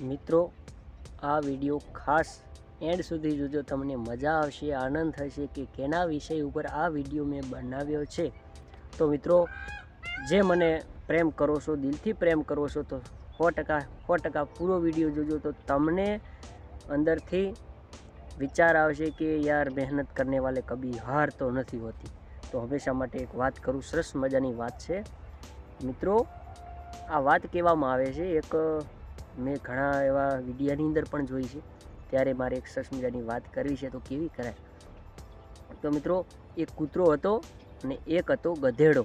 મિત્રો, આ વીડિયો ખાસ એન્ડ સુધી જોજો, તમને મજા આવશે, આનંદ થશે કે કેના વિષય ઉપર આ વીડિયો મેં બનાવ્યો છે. તો મિત્રો, જે મને પ્રેમ કરો છો, દિલથી પ્રેમ કરો છો, તો સો ટકા સો ટકા પૂરો વીડિયો જોજો, તો તમને અંદરથી વિચાર આવશે કે યાર, મહેનત કરને વાલે કભી હાર તો નથી હોતી. તો હંમેશા માટે એક વાત કરું, સરસ મજાની વાત છે. મિત્રો, આ વાત કહેવામાં આવે છે, એક મેં ઘણા એવા વિડીયાની અંદર પણ જોઈ છે. ત્યારે મારે એક સરસ મજાની વાત કરવી છે તો કેવી કરાય? તો મિત્રો, એક કૂતરો હતો અને એક હતો ગધેડો.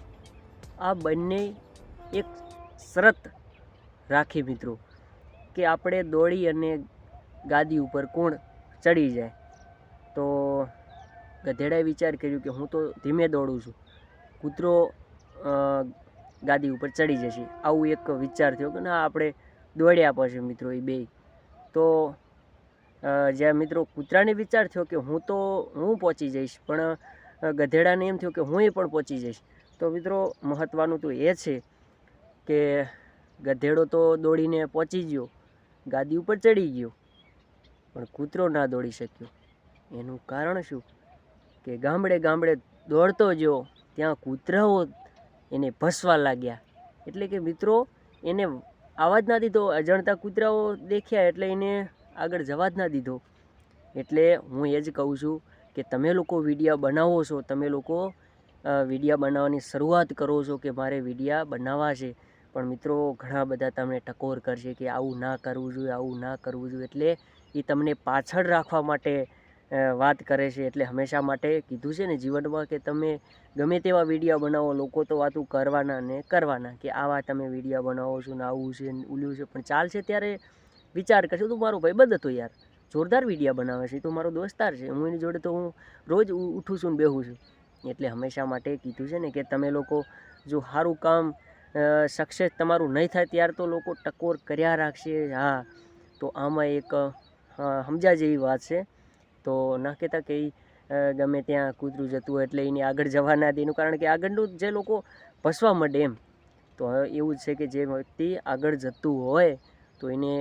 આ બંને એક શરત રાખી મિત્રો, કે આપણે દોડી અને ગાદી ઉપર કોણ ચડી જાય. તો ગધેડાએ વિચાર કર્યું કે હું તો ધીમે દોડું છું. કૂતરો ગાદી ઉપર ચડી જશે. આવું એક વિચાર થયો કે ના, આપણે દોડ્યા પછી મિત્રો એ બે તો જ્યાં મિત્રો કૂતરાને વિચાર થયો કે હું તો, હું પહોંચી જઈશ, પણ ગધેડાને એમ થયું કે હું એ પણ પહોંચી જઈશ. તો મિત્રો મહત્ત્વનું તો એ છે કે ગધેડો તો દોડીને પહોંચી ગયો, ગાદી ઉપર ચડી ગયો, પણ કૂતરો ના દોડી શક્યો. એનું કારણ શું? કે ગામડે ગામડે દોડતો ગયો, ત્યાં કૂતરાઓ એને ભસવા લાગ્યા. એટલે કે મિત્રો એને આવવા જ ના દીધો. અજાણતા કૂતરાઓ દેખ્યા એટલે એને આગળ જવા જ ના દીધો. એટલે હું એ જ કહું છું કે તમે લોકો વિડીયા બનાવો છો, તમે લોકો વિડીયા બનાવવાની શરૂઆત કરો છો કે મારે વિડીયા બનાવવા છે. પણ મિત્રો, ઘણા બધા તમને ટકોર કરશે કે આવું ના કરવું જોઈએ, આવું ના કરવું જોઈએ. એટલે એ તમને પાછળ રાખવા માટે વાત કરે છે એટલે હંમેશા માટે કીધું છે ને જીવનમાં કે તમે ગમે તેવા વીડિયો બનાવો, લોકો તો વાતું કરવાના ને કરવાના કે આવા તમે વીડિયો બનાવો છો ને આવું છે ને ઉલ્યું છે. પણ ચાલશે ત્યારે વિચાર કરશે તું મારો ભાઈ બધ હતો યાર. જોરદાર વીડિયો બનાવે છે. તો મારો દોસ્તાર છે. હું એની જોડે તો હું રોજ ઉઠું છું ને બેહું છું. એટલે હંમેશા માટે કીધું છે ને કે તમે લોકો જો સારું કામ સક્સેસ તમારું નહીં થાય ત્યાર તો લોકો ટકોર કર્યા રાખશે. હા, તો આમાં એક સમજા જેવી વાત છે. તો ના કહેતા કે એ ગમે ત્યાં કૂતરું જતું હોય એટલે એને આગળ જવા ના દે. એનું કારણ કે આગળનું જે લોકો ભસવા માંડે એમ, તો હવે એવું છે કે જે વ્યક્તિ આગળ જતું હોય તો એને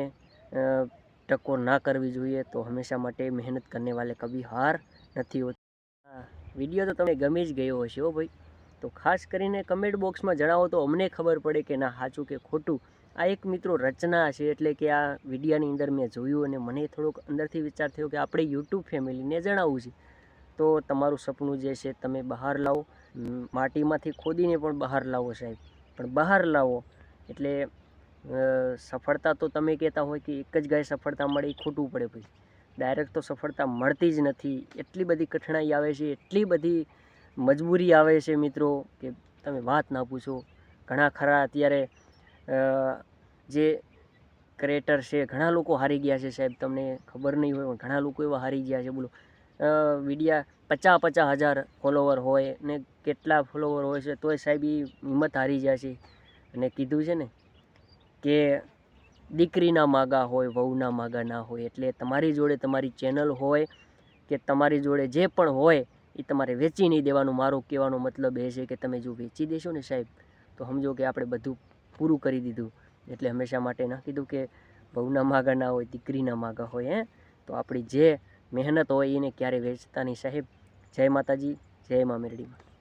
ટકોર ના કરવી જોઈએ. તો હંમેશા માટે મહેનત કરને વાલે કભી હાર નથી હોતી. વીડિયો તો તમને ગમી જ ગયો હશે હો ભાઈ. તો ખાસ કરીને કમેન્ટ બોક્સમાં જણાવો તો અમને ખબર પડે કે ના સાચું કે ખોટું. આ એક મિત્રો રચના છે એટલે કે આ વિડીયાની અંદર મેં જોયું અને મને થોડોક અંદરથી વિચાર થયો કે આપણે યુટ્યુબ ફેમિલીને જણાવવું છે. તો તમારું સપનું જે છે તમે બહાર લાવો. માટીમાંથી ખોદીને પણ બહાર લાવો સાહેબ. પણ બહાર લાવો. એટલે સફળતા તો તમે કહેતા હોય કે એક જ ગાય સફળતા મળે એ ખોટું પડે પછી. ડાયરેક્ટ તો સફળતા મળતી જ નથી. એટલી બધી કઠણાઈ આવે છે, એટલી બધી મજબૂરી આવે છે મિત્રો, કે તમે વાત ના પૂછો. ઘણા ખરા અત્યારે જે ક્રિએટર છે, ઘણા લોકો હારી ગયા છે સાહેબ, તમને ખબર નહીં હોય, પણ ઘણા લોકો એવા હારી ગયા છે, બોલો. વિડીયા પચાસ પચાસ હજાર ફોલોવર હોય ને કેટલા ફોલોવર હોય છે, તોય સાહેબ એ હિંમત હારી જાય છે. અને કીધું છે ને કે દીકરીના માગા હોય, વહુના માગા ના હોય, એટલે તમારી જોડે તમારી ચેનલ હોય, કે તમારી જોડે જે પણ હોય એ તમારે વેચી નહીં દેવાનું. મારો કહેવાનો મતલબ એ છે કે તમે જો વેચી દેશો ને સાહેબ, તો સમજો કે આપણે બધું પૂરું કરી દીધું. એટલે હંમેશા માટે ના કીધું કે બહુના માગા ના હોય દીકરીના માગા હોય, હે? તો આપણી જે મહેનત હોય એને ક્યારે નહીં સાહેબ. જય માતાજી, જય મા મેરડીમાં